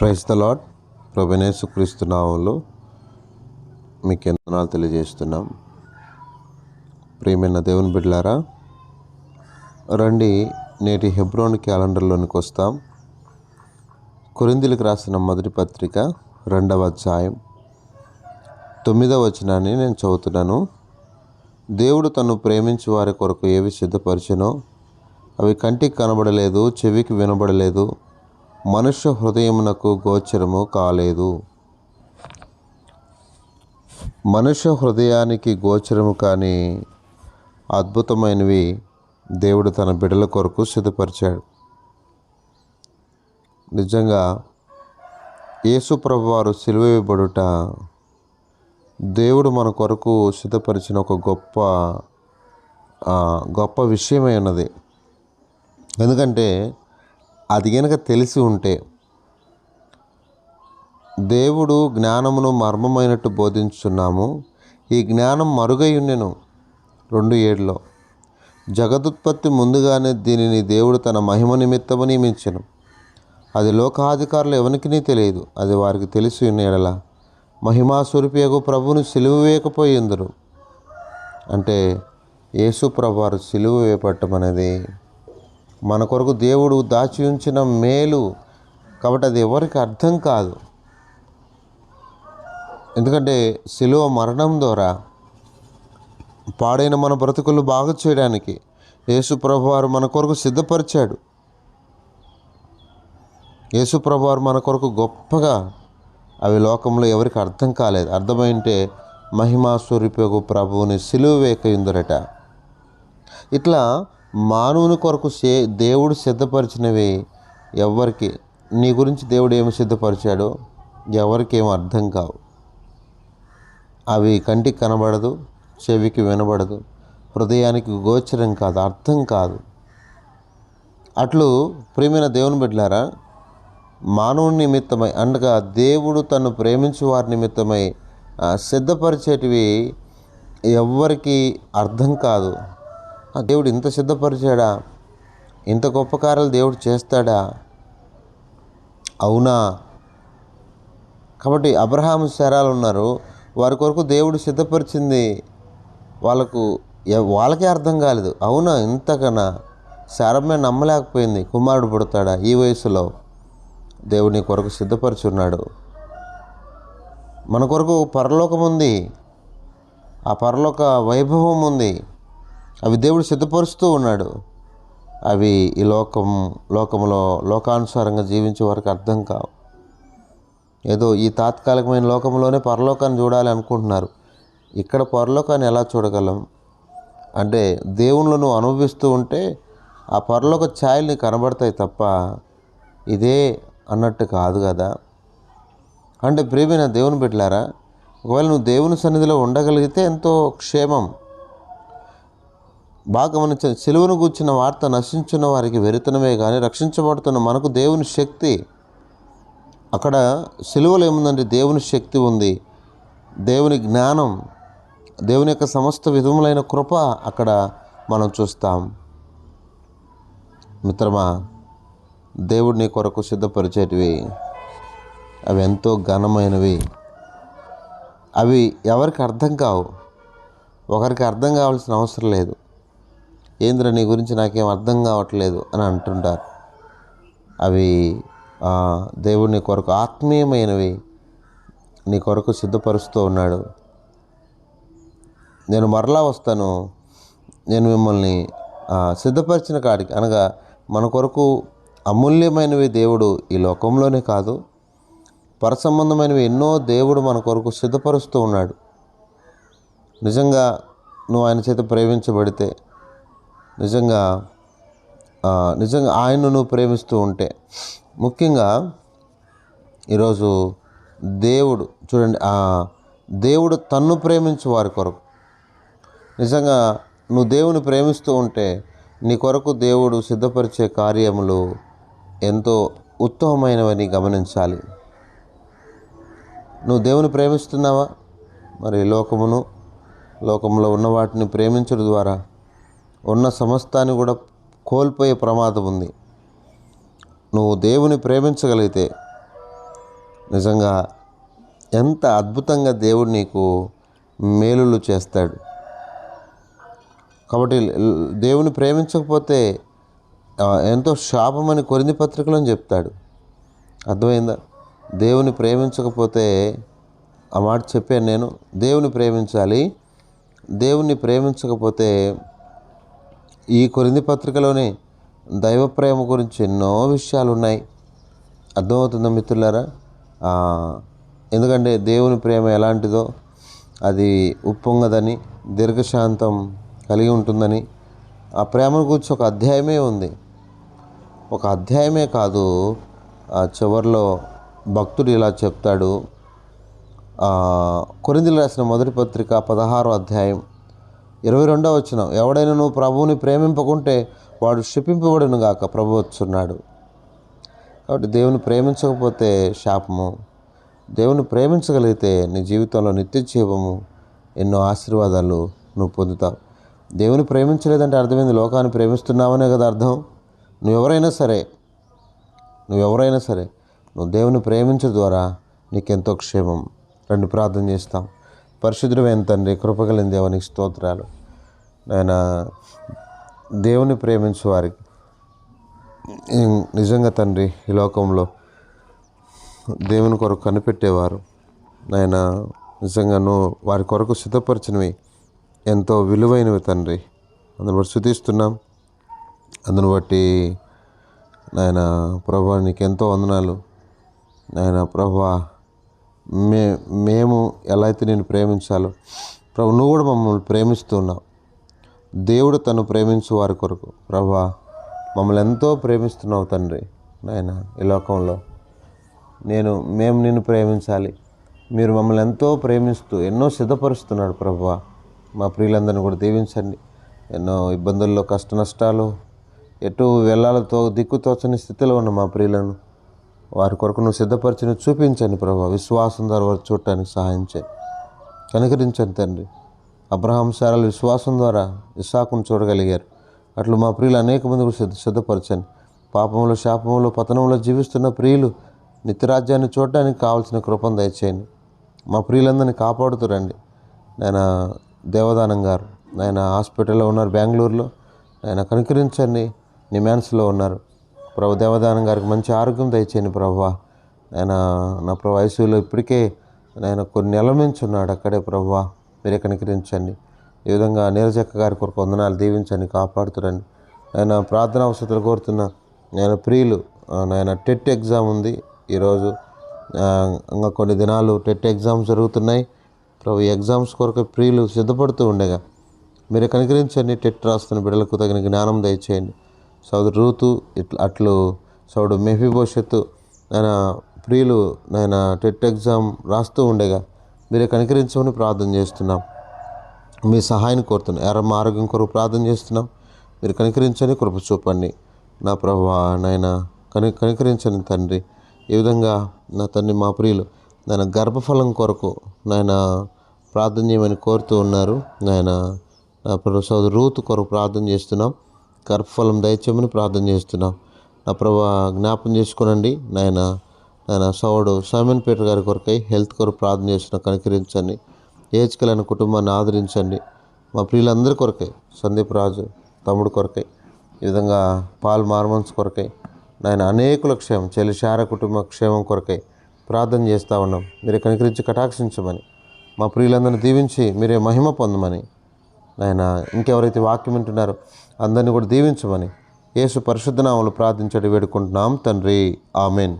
Praise the lord క్రీస్తు మీకు ఎంతనాలు తెలియజేస్తున్నాం. ప్రియమైన దేవుని బిడ్డలారా రండి నేటి హెబ్రోన్ క్యాలెండర్లోనికి వస్తాం. కొరిందులకు రాసిన మొదటి పత్రిక రెండవ అధ్యాయం తొమ్మిదవ వచనాన్ని నేను చదువుతున్నాను. దేవుడు తను ప్రేమించి వారి కొరకు ఏవి సిద్ధపరిచినో అవి కంటికి కనబడలేదు చెవికి వినబడలేదు మనుష్య హృదయమునకు గోచరము కాలేదు. మనుష్య హృదయానికి గోచరము కానీ అద్భుతమైనవి దేవుడు తన బిడల కొరకు సిద్ధపరిచాడు. నిజంగా యేసు ప్రభువారు సిలువేయబడుట దేవుడు మన కొరకు సిద్ధపరిచిన ఒక గొప్ప గొప్ప విషయమై ఉన్నది. ఎందుకంటే అది గనక తెలిసి ఉంటే దేవుడు జ్ఞానమును మర్మమైనట్టు బోధించున్నాము ఈ జ్ఞానం మరుగై రెండు ఏడులో. జగదుత్పత్తి ముందుగానే దీనిని దేవుడు తన మహిమ నిమిత్తము నియమించను. అది లోకాధికారులు ఎవరికి తెలియదు. అది వారికి తెలిసి ఉన్న ఎడల మహిమా స్వరూపియగు ప్రభువును సిలువ వేయకపోయిందరు అంటే యేసు ప్రభువారు సిలువ వేపట్టం అనేది మన కొరకు దేవుడు దాచి ఉంచిన మేలు కాబట్టి అది ఎవరికి అర్థం కాదు. ఎందుకంటే శిలువ మరణం ద్వారా పాడైన మన బ్రతుకులు బాగు చేయడానికి యేసు ప్రభువారు మన కొరకు సిద్ధపరిచాడు. యేసు ప్రభువారు మన కొరకు గొప్పగా అవి లోకంలో ఎవరికి అర్థం కాలేదు. అర్థమైంటే మహిమా స్వరూపకు ప్రభువుని సిలువ వేకయుందరట ఇట్లా మానవుని కొరకు సే దేవుడు సిద్ధపరిచినవి ఎవరికి నీ గురించి దేవుడు ఏమి సిద్ధపరిచాడో ఎవరికి అర్థం కావు. అవి కంటికి కనబడదు చెవికి వినబడదు హృదయానికి గోచరం కాదు అర్థం కాదు. అట్లు ప్రేమైన దేవుని బిడ్డలారా మానవుని నిమిత్తమై అనగా దేవుడు తను ప్రేమించు వారి నిమిత్తమై సిద్ధపరిచేటివి ఎవ్వరికీ అర్థం కాదు. ఆ, దేవుడు ఇంత సిద్ధపరిచాడా? ఇంత గొప్ప కార్యాలు దేవుడు చేస్తాడా? అవునా? కాబట్టి అబ్రహాం శరాలు ఉన్నారు. వారి కొరకు దేవుడు సిద్ధపరిచింది వాళ్ళకు వాళ్ళకే అర్థం కాలేదు. అవునా? ఇంతకన్నా శారమ్మే నమ్మలేకపోయింది. కుమారుడు పుడతాడా? ఈ వయసులో దేవుని కొరకు సిద్ధపరిచున్నాడు. మన కొరకు పరలోకం ఉంది ఆ పరలోక వైభవం ఉంది. అవి దేవుడు సిద్ధపరుస్తూ ఉన్నాడు. అవి ఈ లోకం లోకంలో లోకానుసారంగా జీవించే వారికి అర్థం కావు. ఏదో ఈ తాత్కాలికమైన లోకంలోనే పరలోకాన్ని చూడాలి అనుకుంటున్నారు. ఇక్కడ పరలోకాన్ని ఎలా చూడగలం? అంటే దేవుళ్ళు నువ్వు అనుభవిస్తూ ఉంటే ఆ పరలోక ఛాయలు నీకు కనబడతాయి తప్ప ఇదే అన్నట్టు కాదు కదా. అంటే ప్రియమైన దేవుని బిడ్డలారా ఒకవేళ నువ్వు దేవుని సన్నిధిలో ఉండగలిగితే ఎంతో క్షేమం. బాగా గమనించిన సిలువను గూర్చిన వార్త నశించిన వారికి వెరితనమే కానీ రక్షించబడుతున్న మనకు దేవుని శక్తి. అక్కడ సిలువలో ఏముందంటే దేవుని శక్తి ఉంది. దేవుని జ్ఞానం దేవుని యొక్క సమస్త విధములైన కృప అక్కడ మనం చూస్తాం. మిత్రమా దేవుడు నీ కొరకు సిద్ధపరిచేటివి అవి ఎంతో ఘనమైనవి. అవి ఎవరికి అర్థం కావు. ఒకరికి అర్థం కావాల్సిన అవసరం లేదు. ఏంద్ర నీ గురించి నాకేం అర్థం కావట్లేదు అని అంటుంటారు. అవి దేవుడిని కొరకు ఆత్మీయమైనవి నీ కొరకు సిద్ధపరుస్తూ ఉన్నాడు. నేను మరలా వస్తాను. నేను మిమ్మల్ని సిద్ధపరిచిన కాడికి అనగా మన కొరకు అమూల్యమైనవి దేవుడు ఈ లోకంలోనే కాదు పరసంబంధమైనవి ఎన్నో దేవుడు మన కొరకు సిద్ధపరుస్తూ ఉన్నాడు. నిజంగా నువ్వు ఆయన చేత ప్రేమించబడితే నిజంగా నిజంగా ఆయన్ను నువ్వు ప్రేమిస్తూ ఉంటే ముఖ్యంగా ఈరోజు దేవుడు చూడండి దేవుడు తన్ను ప్రేమించు వారి కొరకు. నిజంగా నువ్వు దేవుని ప్రేమిస్తూ ఉంటే నీ కొరకు దేవుడు సిద్ధపరిచే కార్యములు ఎంతో ఉత్తమమైనవని గమనించాలి. నువ్వు దేవుని ప్రేమిస్తున్నావా? మరి లోకమును లోకంలో ఉన్న వాటిని ప్రేమించడం ద్వారా ఉన్న సమస్తాన్ని కూడా కోల్పోయే ప్రమాదం ఉంది. నువ్వు దేవుని ప్రేమించగలిగితే నిజంగా ఎంత అద్భుతంగా దేవుడు నీకు మేలులు చేస్తాడు. కాబట్టి దేవుని ప్రేమించకపోతే ఎంతో శాపమని కొరింది పత్రికలో చెప్తాడు. అర్థమైందా? దేవుని ప్రేమించకపోతే ఆ మాట చెప్పాను నేను దేవుని ప్రేమించాలి. దేవుని ప్రేమించకపోతే ఈ కొరింది పత్రికలోనే దైవ ప్రేమ గురించి ఎన్నో విషయాలు ఉన్నాయి అర్థమవుతుందా మిత్రులారా? ఎందుకంటే దేవుని ప్రేమ ఎలాంటిదో అది ఉప్పొంగదని దీర్ఘశాంతం కలిగి ఉంటుందని ఆ ప్రేమను గురించి ఒక అధ్యాయమే ఉంది. ఒక అధ్యాయమే కాదు ఆ చివరిలో భక్తుడు ఇలా చెప్తాడు. కొరిందులు రాసిన మొదటి పత్రిక పదహారో అధ్యాయం ఇరవై రెండో వచ్చిన ఎవడైనా నువ్వు ప్రభువుని ప్రేమింపకుంటే వాడు శపింపబడును గాక ప్రభు వచ్చున్నాడు. కాబట్టి దేవుని ప్రేమించకపోతే శాపము దేవుని ప్రేమించగలిగితే నీ జీవితంలో నిత్య జీవము ఎన్నో ఆశీర్వాదాలు నువ్వు పొందుతావు. దేవుని ప్రేమించలేదంటే అర్థమైంది లోకాన్ని ప్రేమిస్తున్నావనే కదా అర్థం. నువ్వెవరైనా సరే నువ్వెవరైనా సరే నువ్వు దేవుని ప్రేమించడం ద్వారా నీకెంతో క్షేమం. రెండు ప్రార్థన చేస్తాం. పరిశుద్ధమైన తండ్రి కృపగలిగిన దేవునికి స్తోత్రాలు. ఆయన దేవుని ప్రేమించు వారికి. నిజంగా తండ్రి ఈ లోకంలో దేవుని కొరకు కనిపెట్టేవారు. ఆయన నిజంగా నువ్వు వారి కొరకు సిద్ధపరిచినవి ఎంతో విలువైనవి తండ్రి. అందును బట్టి శుతిస్తున్నాం అందును బట్టి నాయన ప్రభా నీకు ఎంతో వందనాలు. నాయన ప్రభా మే మేము ఎలా అయితే నేను ప్రేమించాలో ప్రభు నువ్వు కూడా మమ్మల్ని ప్రేమిస్తున్నావు దేవుడు తను ప్రేమించు వారి కొరకు. ప్రభా మమ్మల్ని ఎంతో ప్రేమిస్తున్నావు తండ్రి నాయన ఈ లోకంలో. నేను మేము నిన్ను ప్రేమించాలి. మీరు మమ్మల్ని ఎంతో ప్రేమిస్తూ ఎన్నో సిద్ధపరుస్తున్నాడు ప్రభా. మా ప్రియులందరిని కూడా దీవించండి. ఎన్నో ఇబ్బందుల్లో కష్ట నష్టాలు ఎటు వెళ్ళాలతో దిక్కుతోచని స్థితిలో ఉన్న మా ప్రియులను వారి కొరకు నువ్వు సిద్ధపరిచిన చూపించండి ప్రభా. విశ్వాసం ద్వారా వారు చూడటానికి సహాయం చేయి. కనికరించండి తండ్రి. అబ్రహాం సారాలు విశ్వాసం ద్వారా ఇసాకును చూడగలిగారు. అట్లు మా ప్రియులు అనేక మంది కూడా సిద్ధ సిద్ధపరచండి పాపంలో శాపంలో పతనంలో జీవిస్తున్న ప్రియులు నిత్యరాజ్యాన్ని చూడడానికి కావాల్సిన కృపను దయచేయండి. మా ప్రియులందరినీ కాపాడుతురండి నేను దేవదానం గారు ఆయన హాస్పిటల్లో ఉన్నారు బెంగళూరులో. ఆయన కనుకరించండి. నిమాన్స్లో ఉన్నారు. ప్రభు దేవదానం గారికి మంచి ఆరోగ్యం దయచేయండి ప్రభు. ఆయన నా ప్రభు ఐసీయూలో ఇప్పటికే ఆయన కొన్ని నెలల నుంచి ఉన్నాడు అక్కడే ప్రభు. మీరే కనికరించండి ఈ విధంగా నీరజక్క గారి కొరకు వందనాలు దీవించండి కాపాడుతురండి. ఆయన ప్రార్థన అవసరాలు కోరుతున్న నేను ప్రియులు నాయన టెట్ ఎగ్జామ్ ఉంది. ఈరోజు ఇంకా కొన్ని దినాలు టెట్ ఎగ్జామ్స్ జరుగుతున్నాయి. ప్రభు ఈ ఎగ్జామ్స్ కొరకు ప్రియులు సిద్ధపడుతూ ఉండగా మీరు కనికరించండి టెట్ రాస్తున్న బిడ్డలకు తగిన జ్ఞానం దయచేయండి. సోదరు రూతు ఇట్లా అట్లు సోడు మెఫీభవిష్యత్తు ఆయన ప్రియులు నేను టెట్ ఎగ్జామ్ రాస్తూ ఉండగా మీరే కనికరించమని ప్రార్థన చేస్తున్నాం. మీ సహాయం కోరుతున్నాం. ఎరమ్మ ఆరోగ్యం కొరకు ప్రార్థన చేస్తున్నాం. మీరు కనికరించని కృప చూపండి. నా ప్రభు నాయన కని కనికరించని తండ్రి ఈ విధంగా నా తండ్రి మా ప్రియులు నాయన గర్భఫలం కొరకు నాయన ప్రార్థన చేయమని కోరుతూ ఉన్నారు. నాయన నా ప్రభు సోదరు రూతు కొరకు ప్రార్థన చేస్తున్నాం. గర్భఫలం దయచేయమని ప్రార్థన చేస్తున్నాం. నా ప్రభా జ్ఞాపం చేసుకోనండి. నాయన నాయన సౌడు సైమన్ పీటర్ గారి కొరకై హెల్త్ కొరకు ప్రార్థన చేస్తున్నా కనికరించండి. ఏజ్కలైన కుటుంబాన్ని ఆదరించండి. మా ప్రియులందరి కొరకై సందీప్ రాజు తమ్ముడు కొరకై ఈ విధంగా పాల్ మార్మన్స్ కొరకై నాయన అనేకుల క్షేమం శార కుటుంబ క్షేమం కొరకై ప్రార్థన చేస్తూ ఉన్నాం. మీరే కనికరించి కటాక్షించమని మా ప్రియులందరిని దీవించి మీరే మహిమ పొందమని నాయన ఇంకెవరైతే వాక్యం వింటున్నారో అందరినీ కూడా దీవించమని యేసు పరిశుద్ధనామలు ప్రార్థించడం వేడుకుంటున్నాం తండ్రి. ఆమెన్.